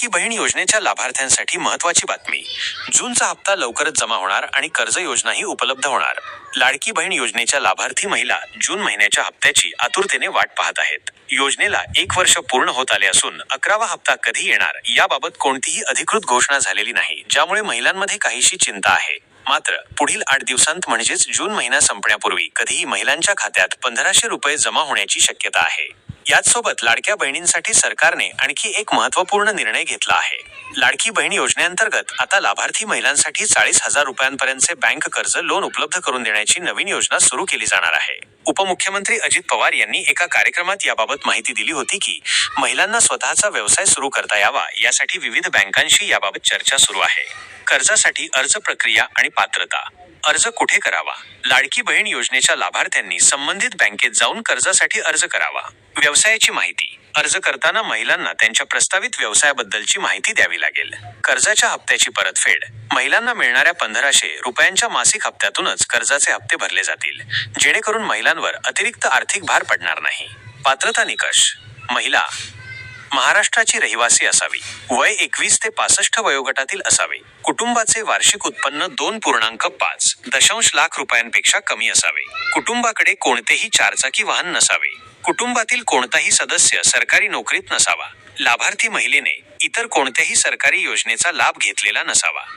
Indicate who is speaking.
Speaker 1: लाडकी बहीण योजनेच्या लाभार्थ्यांसाठी महत्वाची बातमी. जूनचा हप्ता लवकरच जमा होणार आणि कर्ज योजनाही उपलब्ध होणार. लाडकी बहीण योजनेच्या लाभार्थी महिला जून महिन्याच्या हप्त्याची आतुरतेने वाट पाहत आहेत. योजनेला एक वर्ष पूर्ण होत आले असून अकरावा हप्ता कधी येणार याबाबत कोणतीही अधिकृत घोषणा झालेली नाही ज्यामुळे महिलांमध्ये काहीशी चिंता आहे. मात्र पुढील आठ दिवसांत म्हणजेच जून महिना संपण्यापूर्वी कधीही महिलांच्या खात्यात पंधराशे रुपये जमा होण्याची शक्यता आहे. याचसोबत लाडक्या बहिणींसाठी सरकारने आणखी एक महत्त्वपूर्ण निर्णय घेतला आहे. लाडकी बहीण योजनेअंतर्गत आता लाभार्थी महिलांसाठी चाळीस हजार रुपयांपर्यंतचे बँक कर्ज लोन उपलब्ध करून देण्याची नवीन योजना सुरू केली जाणार आहे. उपमुख्यमंत्री अजित पवार यांनी एका कार्यक्रमात याबाबत माहिती दिली होती की महिलांना स्वतःचा व्यवसाय सुरू करता यावा यासाठी विविध बँकांशी याबाबत चर्चा सुरू आहे. कर्जासाठी अर्ज प्रक्रिया आणि पात्रता. अर्ज कुठे करावा? लाडकी बहीण योजनेच्या लाभार्थ्यांनी संबंधित बँकेत जाऊन कर्जासाठी अर्ज करावा. व्यवसायाची माहिती. अर्ज करताना महिलांना त्यांच्या प्रस्तावित व्यवसायाबद्दलची माहिती द्यावी लागेल. कर्जाच्या हप्त्याची परतफेड. महिलांना मिळणाऱ्या पंधराशे रुपयांच्या मासिक हप्त्यातूनच कर्जाचे हप्ते भरले जातील जेणेकरून महिलांवर अतिरिक्त आर्थिक भार पडणार नाही. पात्रता निकष. महिला महाराष्ट्राची रहिवासी असावी. वय एकवीस ते पासष्ट वयोगटातील असावे. कुटुंबाचे वार्षिक उत्पन्न दोन पूर्णांक पाच. दशांश लाख रुपयांपेक्षा कमी असावे. कुटुंबाकडे कोणतेही चारचाकी वाहन नसावे. कुटुंबातील कोणताही सदस्य सरकारी नोकरीत नसावा. लाभार्थी महिलेने इतर कोणत्याही सरकारी योजनेचा लाभ घेतलेला नसावा.